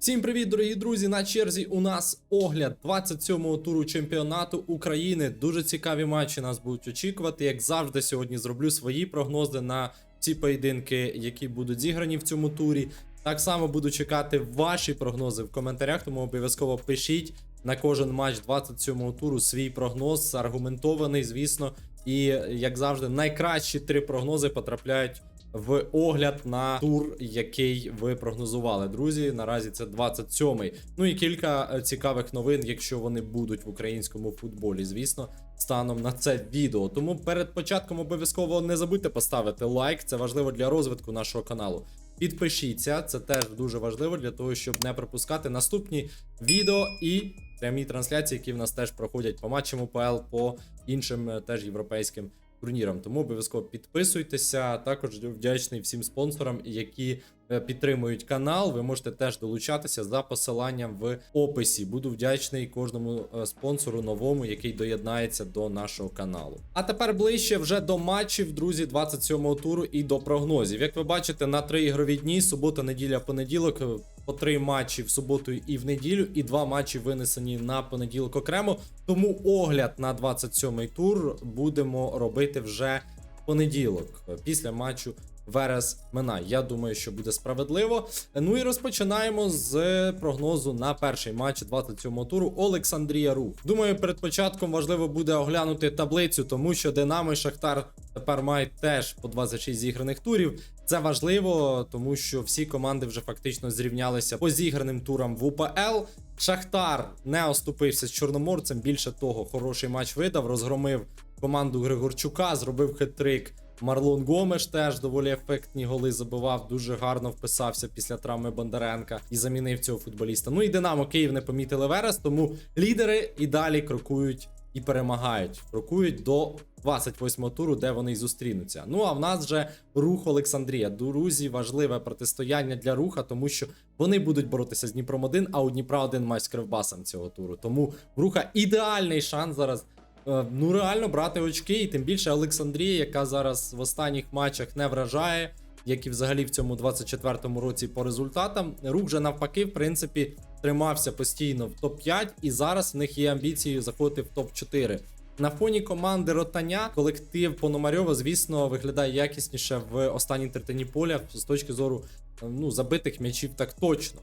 Всім привіт, дорогі друзі! На черзі у нас огляд 27-го туру чемпіонату України. Дуже цікаві матчі нас будуть очікувати. Як завжди, сьогодні зроблю свої прогнози на ці поєдинки, які будуть зіграні в цьому турі. Так само буду чекати ваші прогнози в коментарях, тому обов'язково пишіть на кожен матч 27-го туру свій прогноз, аргументований, звісно. І як завжди, найкращі три прогнози потрапляють в огляд на тур, який ви прогнозували. Друзі, наразі це 27-й. Ну і кілька е, цікавих новин, якщо вони будуть в українському футболі, звісно, станом на це відео. Тому перед початком обов'язково не забудьте поставити лайк, це важливо для розвитку нашого каналу. Підпишіться, це теж дуже важливо для того, щоб не пропускати наступні відео і прямі трансляції, які в нас теж проходять по матчам УПЛ, по іншим е, теж європейським турнірам. Тому обов'язково підписуйтеся. Також вдячний всім спонсорам, які підтримують канал. Ви можете теж долучатися за посиланням в описі. Буду вдячний кожному е, спонсору новому, який доєднається до нашого каналу. А тепер ближче вже до матчів, друзі, 27-го туру і до прогнозів. Як ви бачите, на три ігрові дні: субота, неділя, понеділок. е, По три матчі в суботу і в неділю, і два матчі винесені на понеділок окремо. Тому огляд на 27-й тур будемо робити вже в понеділок е, після матчу Верес Минай. Я думаю, що буде справедливо. Ну і розпочинаємо з прогнозу на перший матч 27-го туру Олександрія Рух. Думаю, перед початком важливо буде оглянути таблицю, тому що Динамо і Шахтар тепер мають теж по 26 зіграних турів. Це важливо, тому що всі команди вже фактично зрівнялися по зіграним турам в УПЛ. Шахтар не оступився з чорноморцем. Більше того, хороший матч видав, розгромив команду Григорчука, зробив хитрик. Марлон Гомеш теж доволі ефектні голи забивав, дуже гарно вписався після травми Бондаренка і замінив цього футболіста. Ну і Динамо Київ не помітили Верес, тому лідери і далі крокують і перемагають. Крокують до 28-го туру, де вони й зустрінуться. Ну а в нас вже рух Олександрія. Друзі, важливе протистояння для руха, тому що вони будуть боротися з Дніпром 1, а у Дніпра один матч з Кривбасом цього туру. Тому в руха ідеальний шанс зараз. Е, Ну, реально брати очки, і тим більше Олександрія, яка зараз в останніх матчах не вражає, як і взагалі в цьому 24-му році по результатам. Рух же навпаки, в принципі, тримався постійно в топ-5, і зараз в них є амбіцією заходити в топ-4. На фоні команди Ротаня колектив Пономарьова, звісно, виглядає якісніше в останній третині поля з точки зору ну, забитих м'ячів так точно.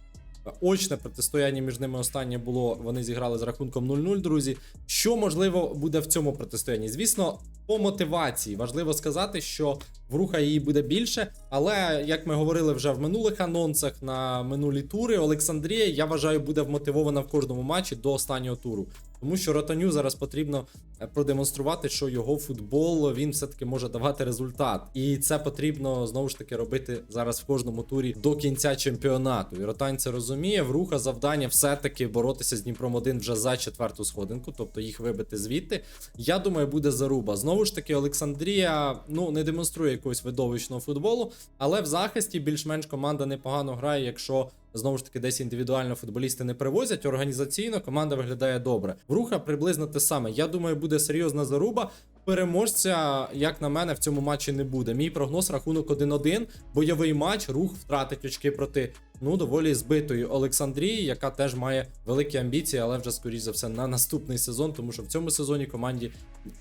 Очне протистояння між ними останнє було. Вони зіграли з рахунком 0-0, друзі. Що можливо буде в цьому протистоянні? Звісно, по мотивації важливо сказати, що в руха її буде більше. Але як ми говорили вже в минулих анонсах на минулі тури, Олександрія, я вважаю, буде вмотивована в кожному матчі до останнього туру. Тому що Ротаню зараз потрібно е, продемонструвати, що його футбол він все-таки може давати результат. І це потрібно знову ж таки робити зараз в кожному турі до кінця чемпіонату. І Ротань це розуміє. В руха завдання все-таки боротися з Дніпром 1 вже за четверту сходинку, тобто їх вибити звідти. Я думаю, буде заруба. Знову ж таки, Олександрія ну не демонструє якогось видовищного футболу, але в захисті більш-менш команда непогано грає, якщо. Знову ж таки, десь індивідуально футболісти не привозять. Організаційно команда виглядає добре. В руха приблизно те саме. Я думаю, буде серйозна заруба. Переможця, як на мене, в цьому матчі не буде. Мій прогноз рахунок 1-1. Бойовий матч. Рух втратить очки проти ну доволі збитої Олександрії, яка теж має великі амбіції, але вже скоріш за все на наступний сезон, тому що в цьому сезоні команді,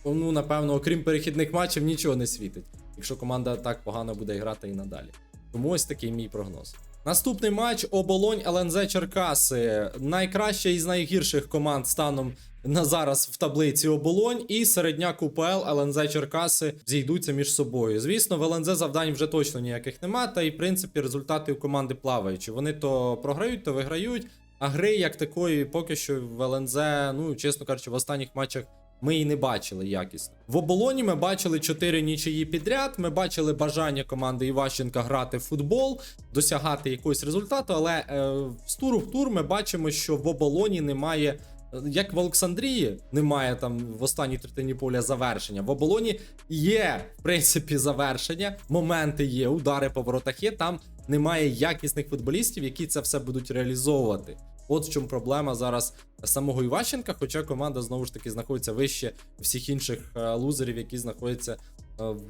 ну напевно, окрім перехідних матчів, нічого не світить. Якщо команда так погано буде грати і надалі. Тому ось такий мій прогноз. Наступний матч Оболонь ЛНЗ Черкаси. Найкраща із найгірших команд станом на зараз в таблиці Оболонь і середняк УПЛ ЛНЗ Черкаси зійдуться між собою. Звісно, в ЛНЗ завдань вже точно ніяких нема, та й в принципі результати у команди плаваючі. Вони то програють, то виграють. А гри як такої, поки що в ЛНЗ, ну чесно кажучи, в останніх матчах ми її не бачили якісно. В оболоні ми бачили 4 нічиї підряд. Ми бачили бажання команди Іващенка грати в футбол, досягати якогось результату. Але е, з туру в тур ми бачимо, що в оболоні немає. Як в Олександрії немає там в останній третині поля завершення. В оболоні є, в принципі, завершення, моменти є, удари по воротах є. Там немає якісних футболістів, які це все будуть реалізовувати. От в чому проблема зараз самого Іващенка, хоча команда знову ж таки знаходиться вище всіх інших е, лузерів, які знаходяться е,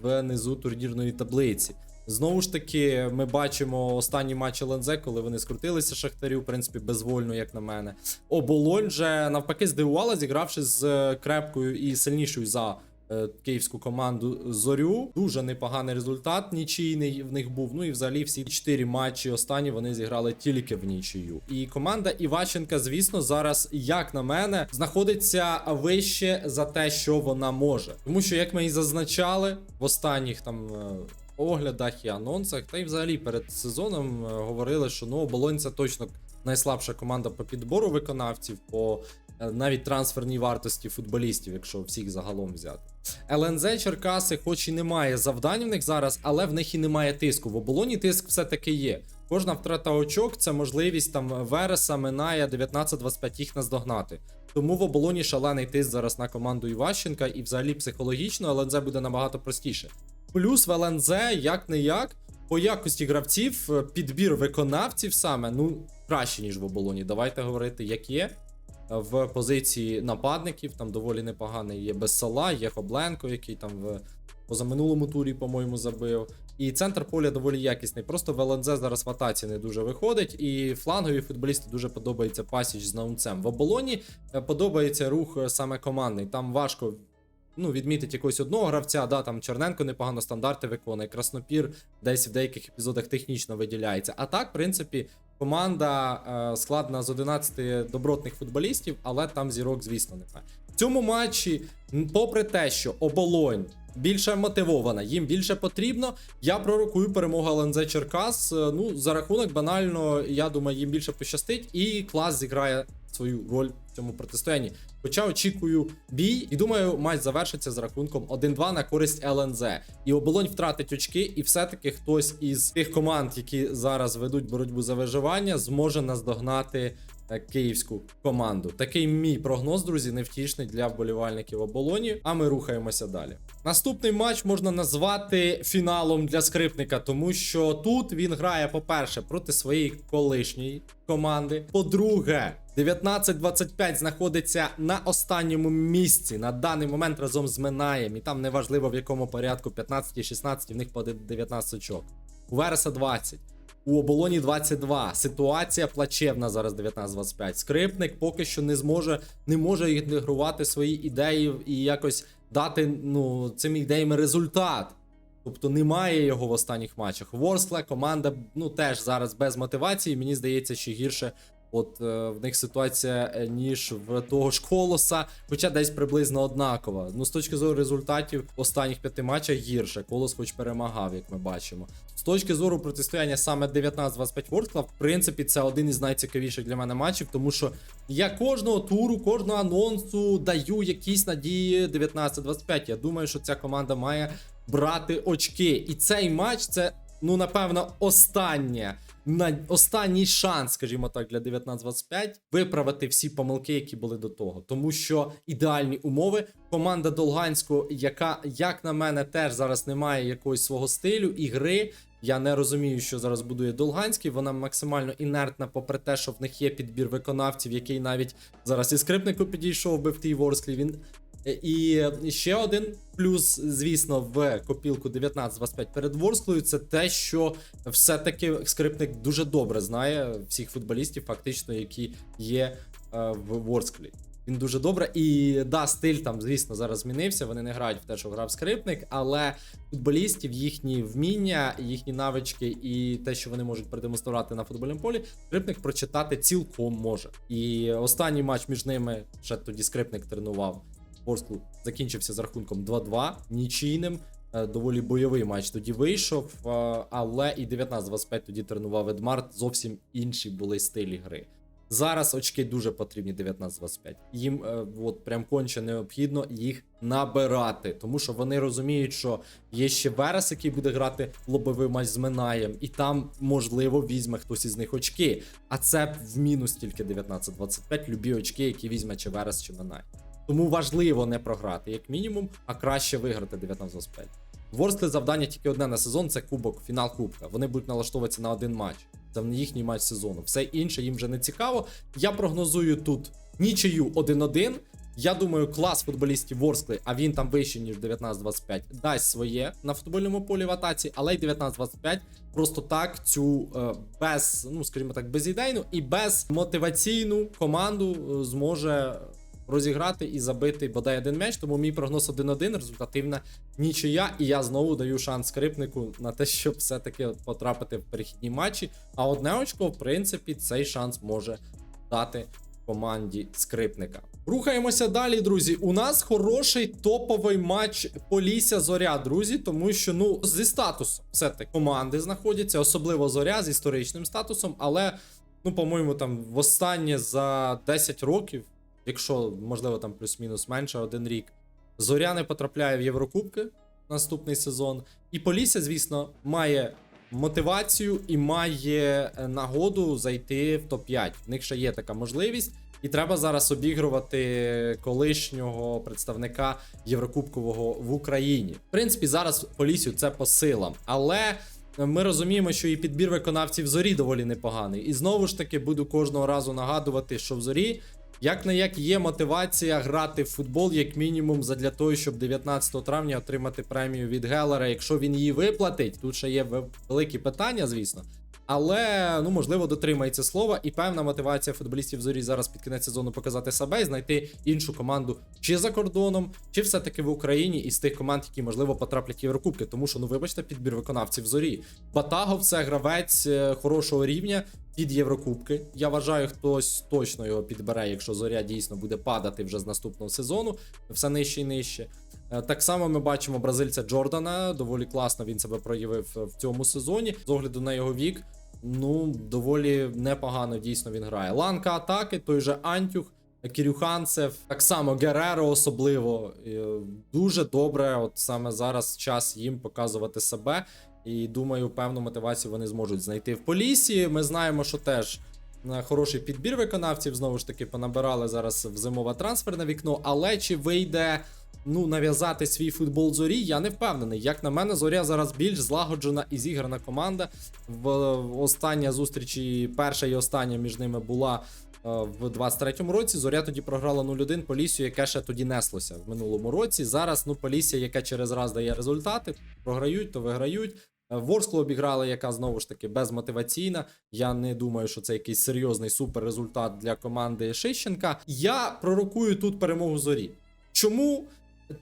внизу турнірної таблиці. Знову ж таки, ми бачимо останні матчі ЛНЗ, коли вони скрутилися Шахтарю, в принципі, безвольно, як на мене. Оболонь же навпаки здивувала, зігравши з е, крепкою і сильнішою за київську команду Зорю. Дуже непоганий результат. Нічийний в них був. Ну і взагалі всі чотири матчі останні вони зіграли тільки в нічию. І команда Іващенка, звісно, зараз, як на мене, знаходиться вище за те, що вона може. Тому що, як ми і зазначали в останніх там. е, Оглядах і анонсах, та й взагалі перед сезоном е, говорили, що ну оболонь це точно найслабша команда по підбору виконавців, по е, навіть трансферній вартості футболістів, якщо всіх загалом взяти. ЛНЗ Черкаси, хоч і немає завдань в них зараз, але в них і немає тиску. В оболоні тиск все-таки є. Кожна втрата очок це можливість там Вереса, Минає 19-25 їх наздогнати. Тому в оболоні шалений тиск зараз на команду Іващенка, і взагалі психологічно ЛНЗ буде набагато простіше. Плюс в ЛНЗ, як не як, по якості гравців, е, підбір виконавців саме, ну, краще, ніж в оболоні. Давайте говорити, як є. В позиції нападників там доволі непоганий є Бессала, є Хобленко, який там в позаминулому турі, по-моєму, забив. І центр поля доволі якісний. Просто в ЛНЗ зараз в атаці не дуже виходить, і флангові футболісти дуже подобається пасіч з наунцем. В оболоні е, подобається рух е, саме командний. Там важко ну, відмітити якогось одного гравця, да, там Черненко непогано стандарти виконує, Краснопір десь в деяких епізодах технічно виділяється. А так, в принципі, команда е, складна з 11 добротних футболістів, але там зірок, звісно, немає. В цьому матчі, попри те, що оболонь більше мотивована, їм більше потрібно. Я пророкую перемогу ЛНЗ Черкас. Е, Ну, за рахунок банально, я думаю, їм більше пощастить, і клас зіграє свою роль цьому протистоянні. Хоча очікую бій, і думаю, матч завершиться з рахунком 1-2 на користь ЛНЗ. І оболонь втратить очки, і все-таки хтось із тих команд, які зараз ведуть боротьбу за виживання, зможе наздогнати е, київську команду. Такий мій прогноз, друзі, невтішний для вболівальників оболоні. А ми рухаємося далі. Наступний матч можна назвати фіналом для скрипника, тому що тут він грає, по-перше, проти своєї колишньої команди. По-друге, 19-25 знаходиться на останньому місці на даний момент разом з Минаєм. І там неважливо в якому порядку 15 і 16, в них по 19 очок. У Вереса 20. У оболоні 22. Ситуація плачевна зараз 19-25. Скрипник поки що не зможе, не може інтегрувати свої ідеї і якось дати ну, цими ідеями результат. Тобто немає його в останніх матчах. Ворскле команда ну теж зараз без мотивації. Мені здається, що гірше. От е, в них ситуація, е, ніж в того ж колоса, хоча десь приблизно однакова. Ну, з точки зору результатів останніх п'яти матчах гірше. Колос хоч перемагав, як ми бачимо. З точки зору протистояння саме 19-25 Ворскла, в принципі, це один із найцікавіших для мене матчів, тому що я кожного туру, кожного анонсу даю якісь надії 19-25. Я думаю, що ця команда має брати очки. І цей матч це, ну, напевно, останнє. На останній шанс, скажімо так, для 19-25 виправити всі помилки, які були до того, тому що ідеальні умови. Команда Долганського, яка, як на мене, теж зараз не має якогось свого стилю і гри. Я не розумію, що зараз будує Долганський. Вона максимально інертна, попри те, що в них є підбір виконавців, який навіть зараз і скрипнику підійшов би в тій Ворсклі. Він І ще один плюс, звісно, в копілку 19-25 перед Ворсклою, це те, що все-таки скрипник дуже добре знає всіх футболістів, фактично, які є е, в Ворсклі. Він дуже добре. І да, стиль там, звісно, зараз змінився. Вони не грають в те, що грав скрипник, але футболістів, їхні вміння, їхні навички і те, що вони можуть продемонструвати на футбольному полі, скрипник прочитати цілком може. І останній матч між ними ще тоді скрипник тренував. Ворсклу закінчився з рахунком 2-2, нічийним. Е, Доволі бойовий матч тоді вийшов, е, але і 19-25 тоді тренував Едмарт. Зовсім інші були стилі гри. Зараз очки дуже потрібні 19-25. Їм е, от прям конче необхідно їх набирати, тому що вони розуміють, що є ще Верес, який буде грати лобовий матч з Минаєм, і там можливо візьме хтось із них очки. А це в мінус тільки 19-25, любі очки, які візьме чи Верес, чи Минай. Тому важливо не програти, як мінімум, а краще виграти 19-25. Ворскли завдання тільки одне на сезон це кубок, фінал кубка. Вони будуть налаштовуватися на один матч. Це не їхній матч сезону. Все інше їм вже не цікаво. Я прогнозую тут нічию 1-1. Я думаю, клас футболістів Ворскли, а він там вищий, ніж 19-25, дасть своє на футбольному полі в атаці, але й 19-25 просто так цю е, без, ну скажімо так, безідейну і безмотиваційну команду е, зможе розіграти і забити бодай один м'яч. Тому мій прогноз 1-1, результативна нічия. І я знову даю шанс скрипнику на те, щоб все-таки потрапити в перехідні матчі. А одне очко, в принципі, цей шанс може дати команді скрипника. Рухаємося далі, друзі. У нас хороший топовий матч Полісся Зоря, друзі, тому що ну зі статусом все таки команди знаходяться, особливо зоря з історичним статусом, але ну, по-моєму, там востаннє за 10 років, якщо можливо там плюс-мінус менше один рік, зоря не потрапляє в Єврокубки наступний сезон. І Полісся, звісно, має мотивацію і має е, нагоду зайти в топ-5. В них ще є така можливість. І треба зараз обігрувати колишнього представника Єврокубкового в Україні. В принципі, зараз Полісю це по силам, але ми розуміємо, що і підбір виконавців в зорі доволі непоганий. І знову ж таки буду кожного разу нагадувати, що в зорі. Як не як є мотивація грати в футбол, як мінімум, задля того, щоб 19 травня отримати премію від Гелера, якщо він її виплатить. Тут ще є великі питання, звісно. Але ну можливо дотримається слова, і певна мотивація футболістів зорі зараз під кінець сезону показати себе і знайти іншу команду чи за кордоном, чи все-таки в Україні із тих команд, які можливо потраплять в Єврокубки. Тому що ну вибачте, підбір виконавців зорі. Батагов це гравець е, хорошого рівня під Єврокубки. Я вважаю, хтось точно його підбере, якщо зоря дійсно буде падати вже з наступного сезону, все нижче і нижче. Е, Так само ми бачимо бразильця Джордана. Доволі класно він себе проявив е, в цьому сезоні. З огляду на його вік, ну доволі непогано дійсно він грає. Ланка атаки, той же Антюх. Кірюханцев, так само Гереро особливо Е, дуже добре. От саме зараз час їм показувати себе. І думаю, певну мотивацію вони зможуть знайти в Полісі. Ми знаємо, що теж е, хороший підбір виконавців. Знову ж таки, понабирали зараз в зимове трансферне вікно. Але чи вийде ну нав'язати свій футбол зорі? Я не впевнений. Як на мене, зоря зараз більш злагоджена і зіграна команда. В остання зустріч, і перша і остання між ними була. е, В 23-му році зоря тоді програла 0-1 Полісю, яке ще тоді неслося в минулому році. Зараз ну Полісся, яке через раз дає результати, програють, то виграють. Е, Ворсклу обіграли, яка знову ж таки безмотиваційна. Я не думаю, що це якийсь серйозний суперрезультат для команди Шищенка. Я пророкую тут перемогу зорі. Чому?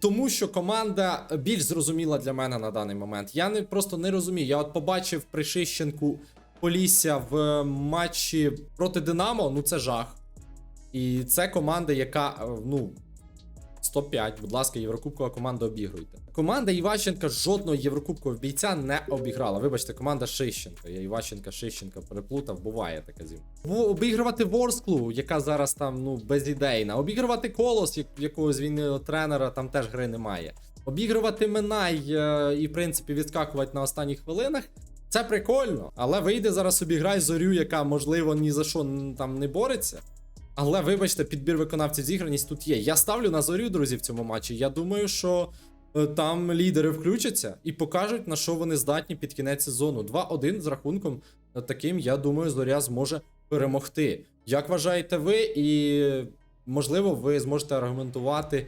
Тому що команда більш зрозуміла для мене на даний момент. Я не просто не розумію. Я от побачив Пришищенку Полісся в матчі проти Динамо. Ну це жах. І це команда, яка е, ну. 105, будь ласка, Єврокубкова команда обігруйте. Команда Іващенка жодного єврокубкового бійця не обіграла. Вибачте, команда Шищенка. Я Іващенка Шищенка переплутав, буває таке зім. Во- Обігрувати Ворсклу, яка зараз там ну безідейна. Обігрувати колос, якого звільнили тренера, там теж гри немає. Обігрувати Минай е, і, в принципі, відскакувати на останніх хвилинах. Це прикольно, але вийде зараз обіграй зорю, яка можливо ні за що там не бореться. Але вибачте, підбір виконавців зіграність тут є. Я ставлю на зорю, друзі, в цьому матчі. Я думаю, що е, там лідери включаться і покажуть, на що вони здатні під кінець сезону. 2-1 з рахунком е, таким, я думаю, зоря зможе перемогти. Як вважаєте ви? І можливо, ви зможете аргументувати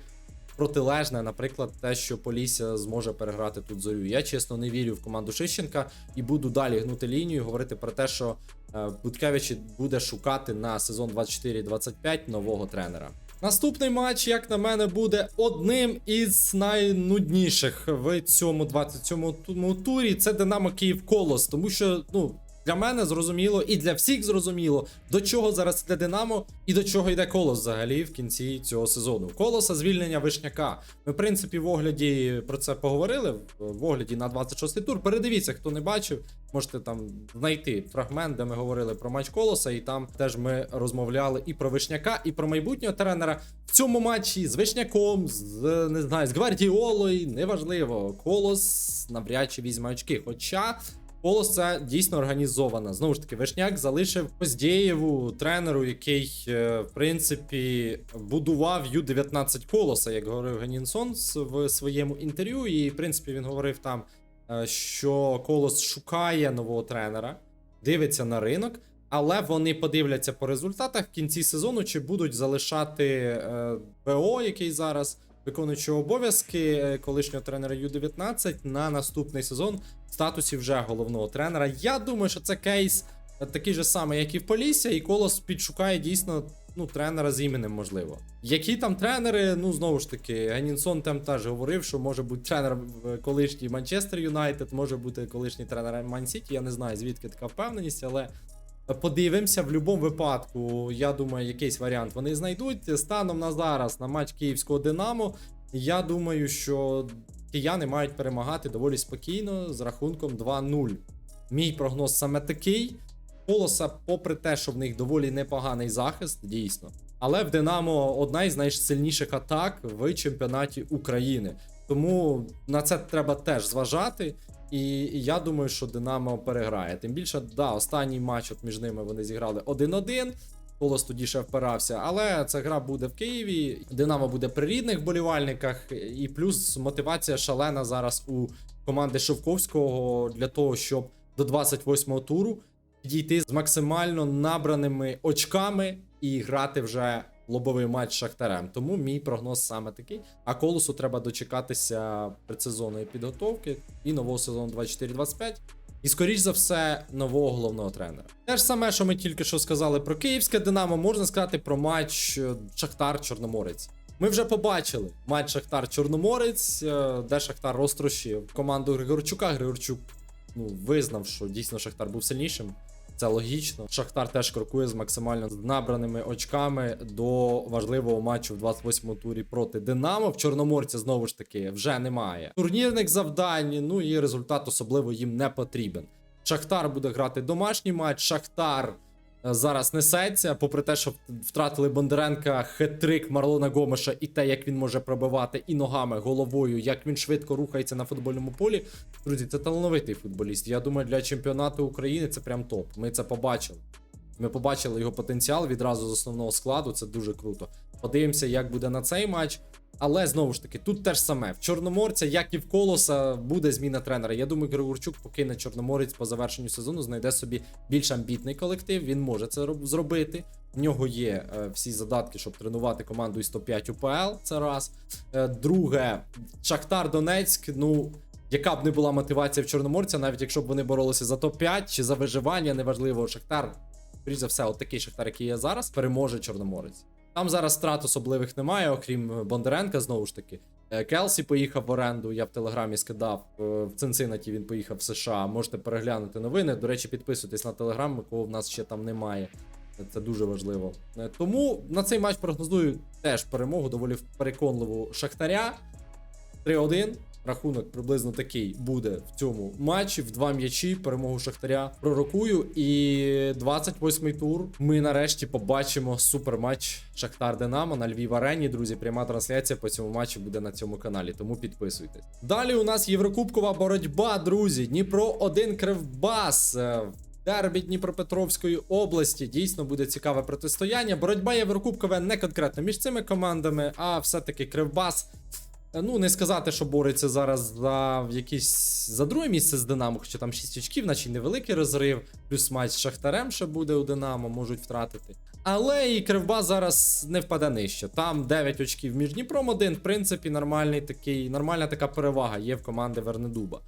протилежне, наприклад, те, що Полісся зможе переграти тут зорю. Я чесно не вірю в команду Шищенка і буду далі гнути лінію, говорити про те, що е, Буткевич буде шукати на сезон 24-25 нового тренера. Наступний матч, як на мене, буде одним із найнудніших в цьому 27-му турі. Це Динамо Київ Колос, тому що ну. Для мене зрозуміло і для всіх зрозуміло, до чого зараз йде Динамо і до чого йде Колос взагалі в кінці цього сезону. Колоса звільнення вишняка. Ми, в принципі, в огляді про це поговорили. В огляді на 26-й тур. Передивіться, хто не бачив, можете там знайти фрагмент, де ми говорили про матч Колоса, і там теж ми розмовляли і про вишняка, і про майбутнього тренера. В цьому матчі з вишняком, з не знаю, з гвардіолою, неважливо. Колос навряд чи візьме очки. Хоча. Колос це дійсно організована. Знову ж таки, Вишняк залишив Поздєєву тренеру, який, е, в принципі, будував Ю-19 колоса, як говорив Ганінсон в своєму інтерв'ю. І, в принципі, він говорив там, е, що колос шукає нового тренера, дивиться на ринок. Але вони подивляться по результатах в кінці сезону, чи будуть залишати е, БО, який зараз виконуючи обов'язки е, колишнього тренера Ю-19 на наступний сезон в статусі вже головного тренера. Я думаю, що це кейс е, такий же самий, як і в Полісся, і Колос підшукає дійсно ну, тренера з іменем, можливо. Які там тренери, ну знову ж таки, Ганінсон там теж говорив, що може бути тренер колишній Манчестер Юнайтед, може бути колишній тренер Ман Сіті. Я не знаю, звідки така впевненість, але. Подивимося, в будь-якому випадку, я думаю, якийсь варіант вони знайдуть. Станом на зараз на матч київського Динамо. Я думаю, що кияни мають перемагати доволі спокійно з рахунком 2-0. Мій прогноз саме такий. Колоса, попри те, що в них доволі непоганий захист, дійсно. Але в Динамо одна із найсильніших атак в чемпіонаті України. Тому на це треба теж зважати. І я думаю, що Динамо переграє. Тим більше, да, останній матч от між ними вони зіграли 1-1. Колос тоді ще впирався, але ця гра буде в Києві. Динамо буде при рідних болівальниках, і плюс мотивація шалена зараз у команди Шовковського для того, щоб до 28-го туру підійти з максимально набраними очками і грати вже лобовий матч з Шахтарем. Тому мій прогноз саме такий. А колосу треба дочекатися предсезонної підготовки і нового сезону 24-25. І, скоріш за все, нового головного тренера. Те ж саме, що ми тільки що сказали про київське Динамо, можна сказати про матч е, Шахтар-Чорноморець. Ми вже побачили матч Шахтар-Чорноморець, е, де Шахтар розтрощив команду Григорчука. Григорчук ну, визнав, що дійсно Шахтар був сильнішим. Це логічно. Шахтар теж крокує з максимально набраними очками до важливого матчу в 28-му турі проти Динамо. В Чорноморці знову ж таки вже немає турнірних завдань. Ну і результат особливо їм не потрібен. Шахтар буде грати домашній матч. Шахтар зараз несеться, попри те, що втратили Бондаренка, хет-трик Марлона Гомеша і те, як він може пробивати і ногами, головою, як він швидко рухається на футбольному полі. Друзі, це талановитий футболіст. Я думаю, для чемпіонату України це прям топ. Ми це побачили. Ми побачили його потенціал відразу з основного складу. Це дуже круто. Подивимося, як буде на цей матч. Але знову ж таки, тут теж саме в Чорноморця, як і в Колоса, буде зміна тренера. Я думаю, Григорчук покине Чорноморець по завершенню сезону, знайде собі більш амбітний колектив. Він може це зробити. В нього є е, всі задатки, щоб тренувати команду із 105 УПЛ. Це раз. Е, друге, Шахтар Донецьк. Ну яка б не була мотивація в Чорноморця, навіть якщо б вони боролися за топ-5 чи за виживання, неважливо, Шахтар. Скоріше за все, от такий Шахтар, який є зараз, переможе Чорноморець. Там зараз страт особливих немає, окрім Бондаренка, знову ж таки. Е, Келсі поїхав в оренду, я в телеграмі скидав. е, В Цинцинаті він поїхав в США. Можете переглянути новини. До речі, підписуйтесь на телеграм, якого в нас ще там немає. Це дуже важливо. Е, Тому на цей матч прогнозую теж перемогу доволі переконливу Шахтаря. 3-1. Рахунок приблизно такий буде в цьому матчі. В два м'ячі перемогу Шахтаря пророкую. І 28-й тур. Ми нарешті побачимо суперматч Шахтар Динамо на Львів Арені. Друзі, пряма трансляція по цьому матчу буде на цьому каналі. Тому підписуйтесь. Далі у нас Єврокубкова боротьба, друзі. Дніпро 1 Кривбас. Е, Дербі Дніпропетровської області дійсно буде цікаве протистояння. Боротьба Єврокубкова не конкретно між цими командами, а все-таки Кривбас. Е, Ну, не сказати, що бореться зараз за якісь за друге місце з Динамо, хоча там 6 очків, наче невеликий розрив, плюс матч з Шахтарем ще буде у Динамо, можуть втратити. Але і Кривбас зараз не впаде нижче. Там 9 очків між Дніпром 1, в принципі, нормальний такий, нормальна така перевага є в команди Вернедуба.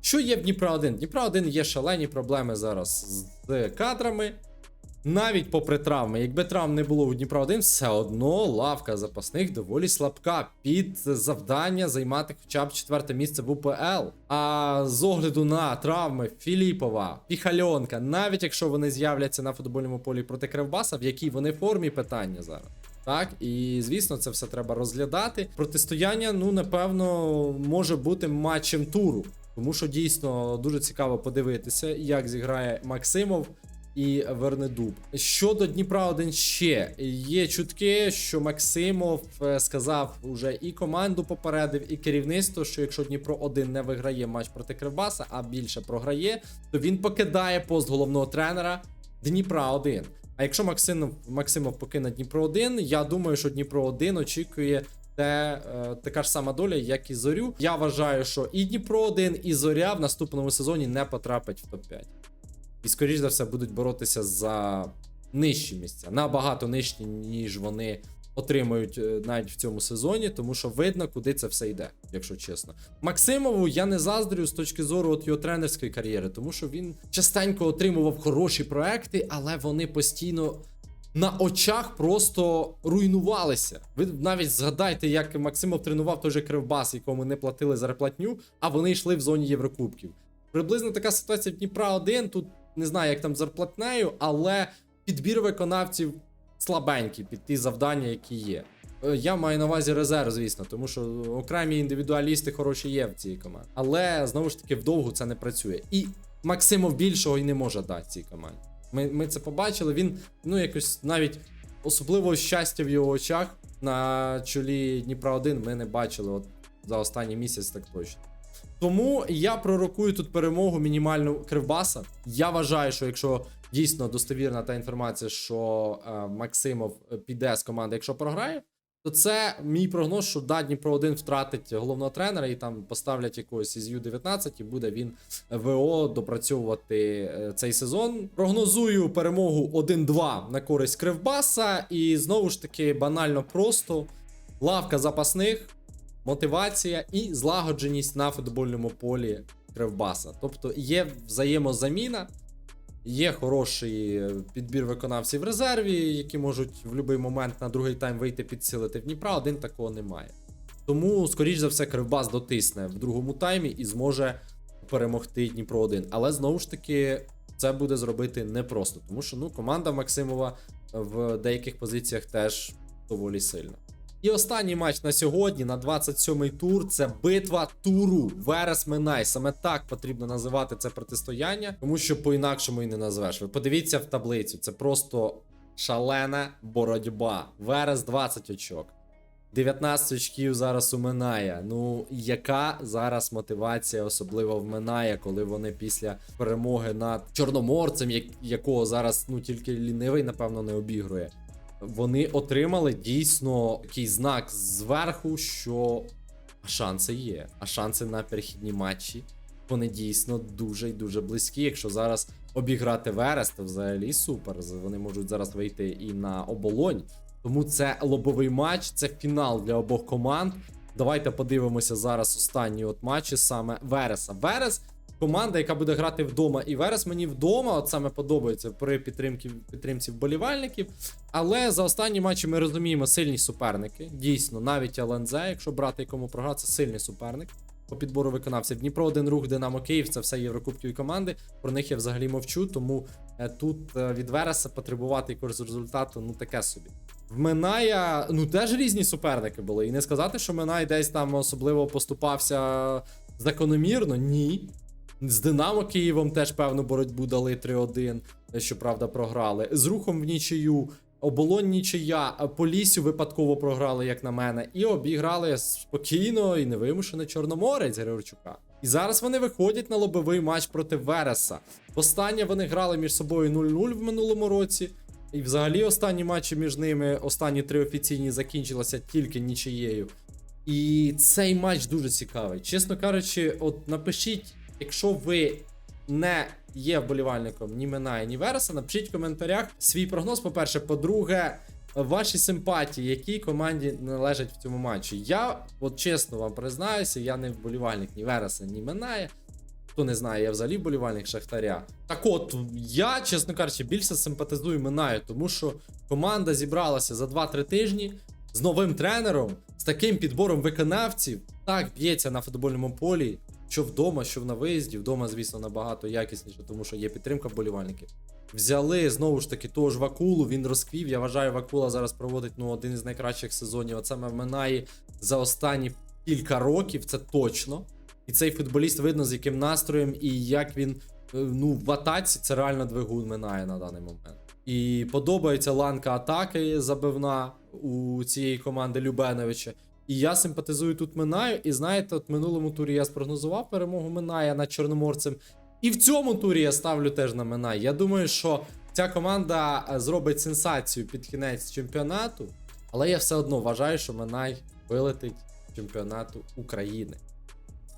Що є в Дніпро 1? Дніпро 1 є шалені проблеми зараз з кадрами. Навіть попри травми, якби травм не було у Дніпра 1, все одно лавка запасних доволі слабка під завдання займати хоча б четверте місце в УПЛ. А з огляду на травми Філіпова, Піхальонка, навіть якщо вони з'являться на футбольному полі проти Кривбаса, в якій вони формі питання зараз. Так, і звісно, це все треба розглядати. Протистояння, ну напевно, може бути матчем туру, тому що дійсно дуже цікаво подивитися, як зіграє Максимов і Вернедуб. Щодо Дніпра 1 ще є чутки, що Максимов е, сказав уже і команду попередив, і керівництво, що якщо Дніпро 1 не виграє матч проти Кривбаса, а більше програє, то він покидає пост головного тренера Дніпра 1. А якщо Максимов, Максимов покине Дніпро 1, я думаю, що Дніпро 1 очікує. Те е, така ж сама доля, як і зорю. Я вважаю, що і Дніпро 1, і Зоря в наступному сезоні не потрапить в топ-5. І, скоріш за все, будуть боротися за нижчі місця, набагато нижчі, ніж вони отримують е, навіть в цьому сезоні, тому що видно, куди це все йде, якщо чесно. Максимову я не заздрю з точки зору от його тренерської кар'єри, тому що він частенько отримував хороші проекти, але вони постійно. На очах просто руйнувалися. Ви навіть згадайте, як Максимов тренував той же Кривбас, якому не платили зарплатню, а вони йшли в зоні Єврокубків. Приблизно така ситуація в Дніпра 1 Тут не знаю, як там зарплатнею, але підбір виконавців слабенький під ті завдання, які є. Е, Я маю на увазі резерв, звісно, тому що окремі індивідуалісти хороші є в цій команді. Але знову ж таки вдовгу це не працює. І Максимов більшого й не може дати цій команді. Ми, ми це побачили. Він ну якось навіть особливого щастя в його очах на чолі Дніпра 1 ми не бачили от за останній місяць, так точно. Тому я пророкую тут перемогу мінімальну Кривбаса. Я вважаю, що якщо дійсно достовірна та інформація, що е, Максимов піде з команди, якщо програє, то це мій прогноз, що да, Дніпро 1 втратить головного тренера і там поставлять якогось із Ю-19, і буде він ВО допрацьовувати е, цей сезон. Прогнозую перемогу 1-2 на користь Кривбаса. І знову ж таки банально просто лавка запасних, мотивація і злагодженість на футбольному полі Кривбаса. Тобто є взаємозаміна. Є хороший е, підбір виконавців в резерві, які можуть в будь-який момент на другий тайм вийти підсилити в Дніпра. Один такого немає. Тому, скоріш за все, Кривбас дотисне в другому таймі і зможе перемогти Дніпро 1. Але знову ж таки, це буде зробити непросто, тому що ну, команда Максимова в деяких позиціях теж доволі сильна. І останній матч на сьогодні, на 27-й тур, це битва туру Верес Минай. Саме так потрібно називати це протистояння, тому що по-інакшому і не назвеш. Ви подивіться в таблицю, це просто шалена боротьба. Верес 20 очок. 19 очків зараз у Минає. Ну, яка зараз мотивація особливо в Минає, коли вони після перемоги над Чорноморцем, якого зараз ну тільки лінивий, напевно, не обігрує. Вони отримали дійсно такий знак зверху, що шанси є. А шанси на перехідні матчі вони дійсно дуже і дуже близькі. Якщо зараз обіграти Верес, то взагалі супер. Вони можуть зараз вийти і на оболонь. Тому це лобовий матч, це фінал для обох команд. Давайте подивимося зараз останні от матчі саме Вереса. Верес команда, яка буде грати вдома. І Верес мені вдома, от саме подобається при підтримці, підтримці вболівальників. Але за останні матчі ми розуміємо сильні суперники. Дійсно, навіть ЛНЗ, якщо брати якому програти, це сильний суперник. По підбору виконавців Дніпро, один рух, Динамо Київ це все єврокубкові команди. Про них я взагалі мовчу. Тому е, тут е, від Вереса потребувати якогось результату, ну таке собі. В Миная, ну теж різні суперники були. І не сказати, що Минай десь там особливо поступався закономірно. Ні. З Динамо Києвом теж певну боротьбу дали 3-1, щоправда, програли. З рухом в нічию. Оболонь нічия, Полісю випадково програли, як на мене, і обіграли спокійно і невимушено Чорноморець Григорчука. І зараз вони виходять на лобовий матч проти Вереса. Останнє вони грали між собою 0-0 в минулому році. І взагалі останні матчі між ними, останні три офіційні, закінчилися тільки нічиєю. І цей матч дуже цікавий. Чесно кажучи, от напишіть, якщо ви не є вболівальником ні Минає, ні Вереса, напишіть в коментарях свій прогноз. По-перше, по-друге, ваші симпатії, якій команді належать в цьому матчі. Я, от чесно вам признаюся, я не вболівальник ні Вереса, ні Минає. Хто не знає, я взагалі вболівальник Шахтаря. Так от, я, чесно кажучи, більше симпатизую Минаю, тому що команда зібралася за 2-3 тижні з новим тренером, з таким підбором виконавців. Так б'ється на футбольному полі, що вдома, що на виїзді. Вдома, звісно, набагато якісніше, тому що є підтримка вболівальників. Взяли знову ж таки того ж Вакулу, він розквів. Я вважаю, Вакула зараз проводить ну, один із найкращих сезонів. От саме в за останні кілька років, це точно. І цей футболіст видно, з яким настроєм і як він е, ну, в атаці це реально двигун минає на даний момент. І подобається ланка атаки забивна у цієї команди Любеновича. І я симпатизую тут Минаю. І знаєте, от минулому турі я спрогнозував перемогу Миная над Чорноморцем. І в цьому турі я ставлю теж на Минай. Я думаю, що ця команда е, зробить сенсацію під кінець чемпіонату, але я все одно вважаю, що Минай вилетить чемпіонату України.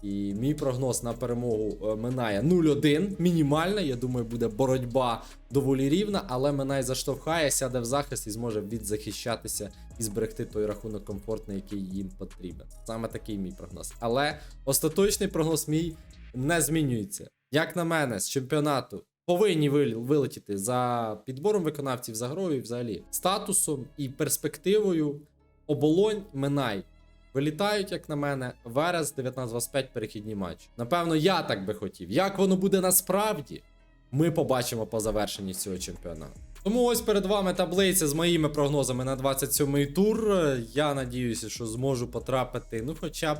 І мій прогноз на перемогу е, минає 0-1, мінімальна. Я думаю, буде боротьба доволі рівна, але Минай заштовхає, сяде в захист і зможе відзахищатися і зберегти той рахунок комфортний, який їм потрібен. Саме такий мій прогноз. Але остаточний прогноз мій не змінюється. Як на мене, з чемпіонату повинні вил- вилетіти за підбором виконавців, за грою, і взагалі статусом і перспективою оболонь Минай. Вилітають, як на мене, Верес 19-25 перехідні матчі. Напевно, я так би хотів. Як воно буде насправді, ми побачимо по завершенні цього чемпіонату. Тому ось перед вами таблиця з моїми прогнозами на 27-й тур. Я надіюся, що зможу потрапити, ну, хоча б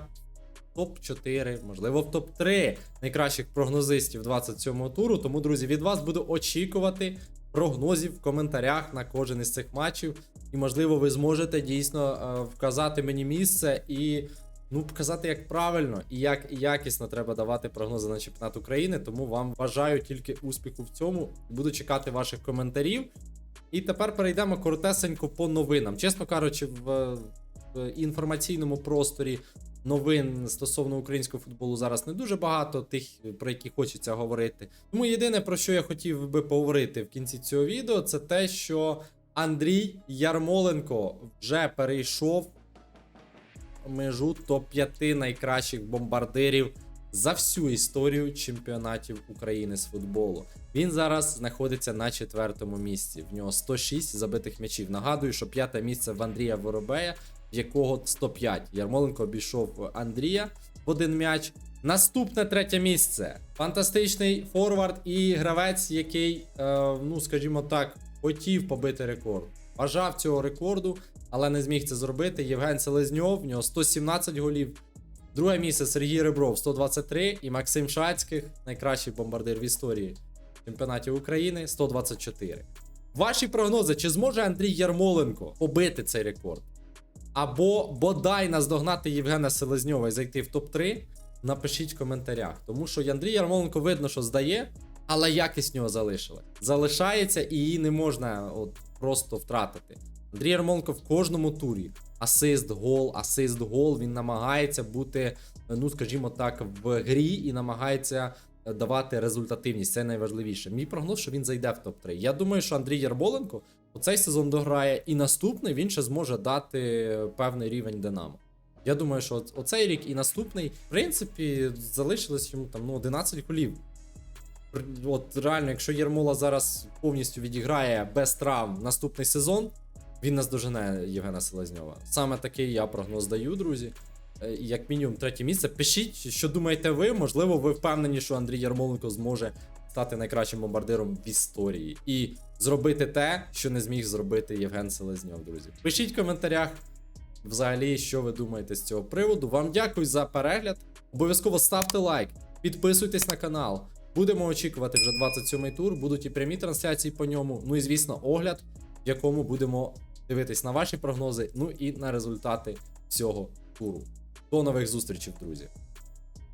топ-4, можливо, в топ-3 найкращих прогнозистів 27-го туру. Тому, друзі, від вас буду очікувати прогнозів в коментарях на кожен із цих матчів. І, можливо, ви зможете дійсно е, вказати мені місце і ну, показати, як правильно і як якісно треба давати прогнози на чемпіонат України. Тому вам бажаю тільки успіху в цьому. Буду чекати ваших коментарів. І тепер перейдемо коротесенько по новинам. Чесно кажучи, в, в інформаційному просторі новин стосовно українського футболу зараз не дуже багато, тих, про які хочеться говорити. Тому єдине, про що я хотів би поговорити в кінці цього відео, це те, що Андрій Ярмоленко вже перейшов межу топ-5 найкращих бомбардирів за всю історію чемпіонатів України з футболу. Він зараз знаходиться на четвертому місці. В нього 106 забитих м'ячів. Нагадую, що п'яте місце в Андрія Воробея, в якого 105. Ярмоленко обійшов Андрія в один м'яч. Наступне третє місце. Фантастичний форвард і гравець, який, е, ну скажімо так, хотів побити рекорд. Бажав цього рекорду, але не зміг це зробити. Євген Селезньов, в нього 117 голів. Друге місце Сергій Ребров 123 і Максим Шацьких, найкращий бомбардир в історії чемпіонатів України 124. Ваші прогнози, чи зможе Андрій Ярмоленко побити цей рекорд? Або бодай наздогнати Євгена Селезньова і зайти в топ-3? Напишіть в коментарях. Тому що Андрій Ярмоленко видно, що здає, але якість нього залишилась. Залишається і її не можна от просто втратити. Андрій Ярмоленко в кожному турі. Асист, гол, асист, гол. Він намагається бути, ну скажімо так, в грі і намагається давати результативність. Це найважливіше. Мій прогноз, що він зайде в топ-3. Я думаю, що Андрій Ярмоленко оцей сезон дограє, і наступний він ще зможе дати певний рівень Динамо. Я думаю, що оцей рік і наступний, в принципі, залишилось йому там ну, 11 голів. От реально, якщо Єрмола зараз повністю відіграє без травм наступний сезон, він наздожене Євгена Селезньова. Саме такий я прогноз даю, друзі. Е, Як мінімум, третє місце. Пишіть, що думаєте ви. Можливо, ви впевнені, що Андрій Ярмоленко зможе стати найкращим бомбардиром в історії і зробити те, що не зміг зробити Євген Селезньов, друзі. Пишіть в коментарях, взагалі, що ви думаєте з цього приводу. Вам дякую за перегляд. Обов'язково ставте лайк, підписуйтесь на канал. Будемо очікувати вже 27-й тур. Будуть і прямі трансляції по ньому. Ну і звісно, огляд, в якому будемо дивитись на ваші прогнози, ну і на результати цього туру. До нових зустрічей, друзі!